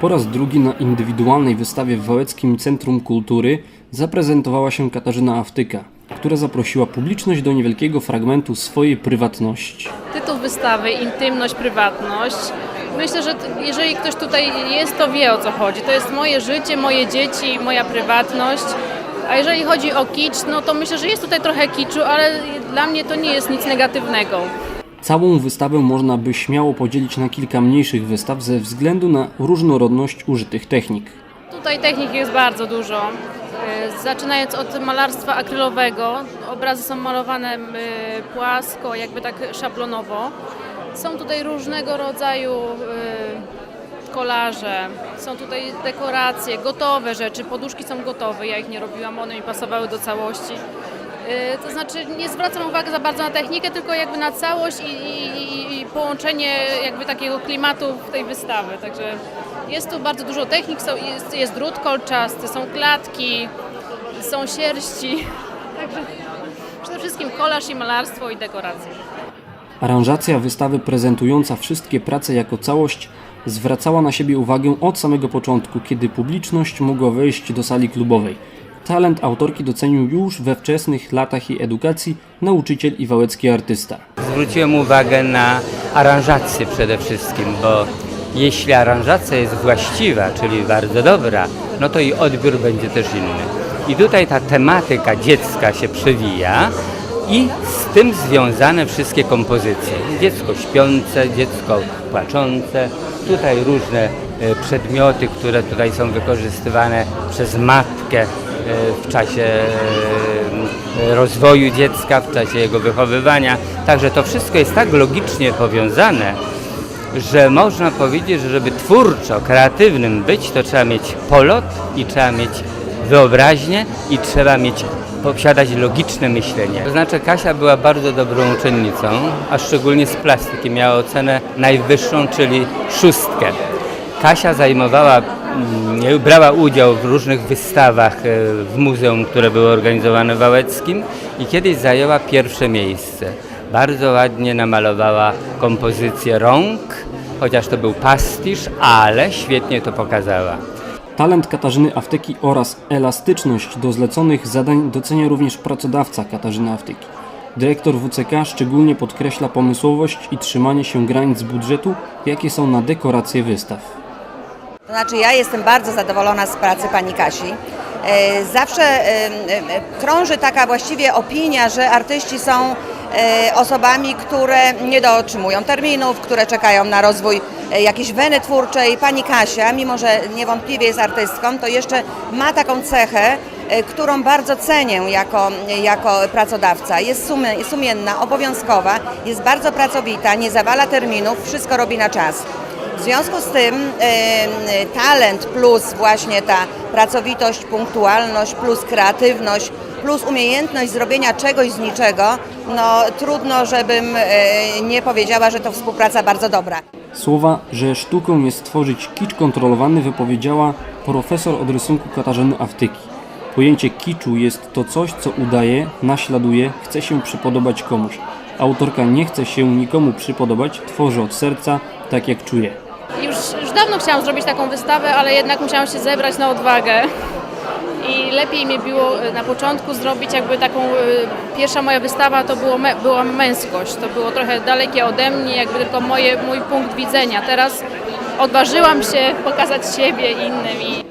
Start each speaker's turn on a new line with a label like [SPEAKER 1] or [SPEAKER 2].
[SPEAKER 1] Po raz drugi na indywidualnej wystawie w Wałęckim Centrum Kultury zaprezentowała się Katarzyna Aftyka, która zaprosiła publiczność do niewielkiego fragmentu swojej prywatności.
[SPEAKER 2] Tytuł wystawy Intymność, prywatność. Myślę, że jeżeli ktoś tutaj jest, to wie o co chodzi. To jest moje życie, moje dzieci, moja prywatność. A jeżeli chodzi o kicz, no to myślę, że jest tutaj trochę kiczu, ale dla mnie to nie jest nic negatywnego.
[SPEAKER 1] Całą wystawę można by śmiało podzielić na kilka mniejszych wystaw ze względu na różnorodność użytych technik.
[SPEAKER 2] Tutaj technik jest bardzo dużo. E, Zaczynając od malarstwa akrylowego, obrazy są malowane e, płasko, jakby tak szablonowo. Są tutaj różnego rodzaju e, kolaże, są tutaj dekoracje, gotowe rzeczy, poduszki są gotowe, ja ich nie robiłam, one mi pasowały do całości. E, To znaczy nie zwracam uwagi za bardzo na technikę, tylko jakby na całość i, i- i połączenie jakby takiego klimatu tej wystawy. Także jest tu bardzo dużo technik, są, jest, jest drut kolczasty, są klatki, są sierści. Także przede wszystkim kolaż i malarstwo i dekoracje.
[SPEAKER 1] Aranżacja wystawy prezentująca wszystkie prace jako całość zwracała na siebie uwagę od samego początku, kiedy publiczność mogła wejść do sali klubowej. Talent autorki docenił już we wczesnych latach jej edukacji nauczyciel i wałecki artysta.
[SPEAKER 3] Zwróciłem uwagę na aranżację przede wszystkim, bo jeśli aranżacja jest właściwa, czyli bardzo dobra, no to i odbiór będzie też inny. I tutaj ta tematyka dziecka się przewija i z tym związane wszystkie kompozycje. Dziecko śpiące, dziecko płaczące, tutaj różne e, przedmioty, które tutaj są wykorzystywane przez matkę w czasie e, rozwoju dziecka, w czasie jego wychowywania. Także to wszystko jest tak logicznie powiązane, że można powiedzieć, że żeby twórczo, kreatywnym być, to trzeba mieć polot i trzeba mieć wyobraźnię i trzeba mieć posiadać logiczne myślenie. To znaczy Kasia była bardzo dobrą uczennicą, a szczególnie z plastyki miała ocenę najwyższą, czyli szóstkę. Kasia zajmowała, brała udział w różnych wystawach e, w muzeum, które były organizowane w Wałeckim i kiedyś zajęła pierwsze miejsce. Bardzo ładnie namalowała kompozycję rąk, chociaż to był pastisz, ale świetnie to pokazała.
[SPEAKER 1] Talent Katarzyny Aftyki oraz elastyczność do zleconych zadań docenia również pracodawca Katarzyny Aftyki. Dyrektor WCK szczególnie podkreśla pomysłowość i trzymanie się granic budżetu, jakie są na dekoracje wystaw.
[SPEAKER 4] To znaczy ja jestem bardzo zadowolona z pracy pani Kasi. E, Zawsze e, e, krąży taka właściwie opinia, że artyści są osobami, które nie dotrzymują terminów, które czekają na rozwój jakiejś weny twórczej. Pani Kasia, mimo że niewątpliwie jest artystką, to jeszcze ma taką cechę, którą bardzo cenię jako, jako pracodawca. Jest sumie- sumienna, obowiązkowa, jest bardzo pracowita, nie zawala terminów, wszystko robi na czas. W związku z tym talent plus właśnie ta pracowitość, punktualność, plus kreatywność, plus umiejętność zrobienia czegoś z niczego, no trudno, żebym e, nie powiedziała, że to współpraca bardzo dobra.
[SPEAKER 1] Słowa, że sztuką jest tworzyć kicz kontrolowany wypowiedziała profesor od rysunku Katarzyny Aftyki. Pojęcie kiczu jest to coś, co udaje, naśladuje, chce się przypodobać komuś. Autorka nie chce się nikomu przypodobać, tworzy od serca, tak jak czuje.
[SPEAKER 2] Już, już dawno chciałam zrobić taką wystawę, ale jednak musiałam się zebrać na odwagę. I lepiej mi było e, na początku zrobić jakby taką, e, pierwsza moja wystawa to było, była męskość, to było trochę dalekie ode mnie, jakby tylko moje, mój punkt widzenia. Teraz odważyłam się pokazać siebie innym i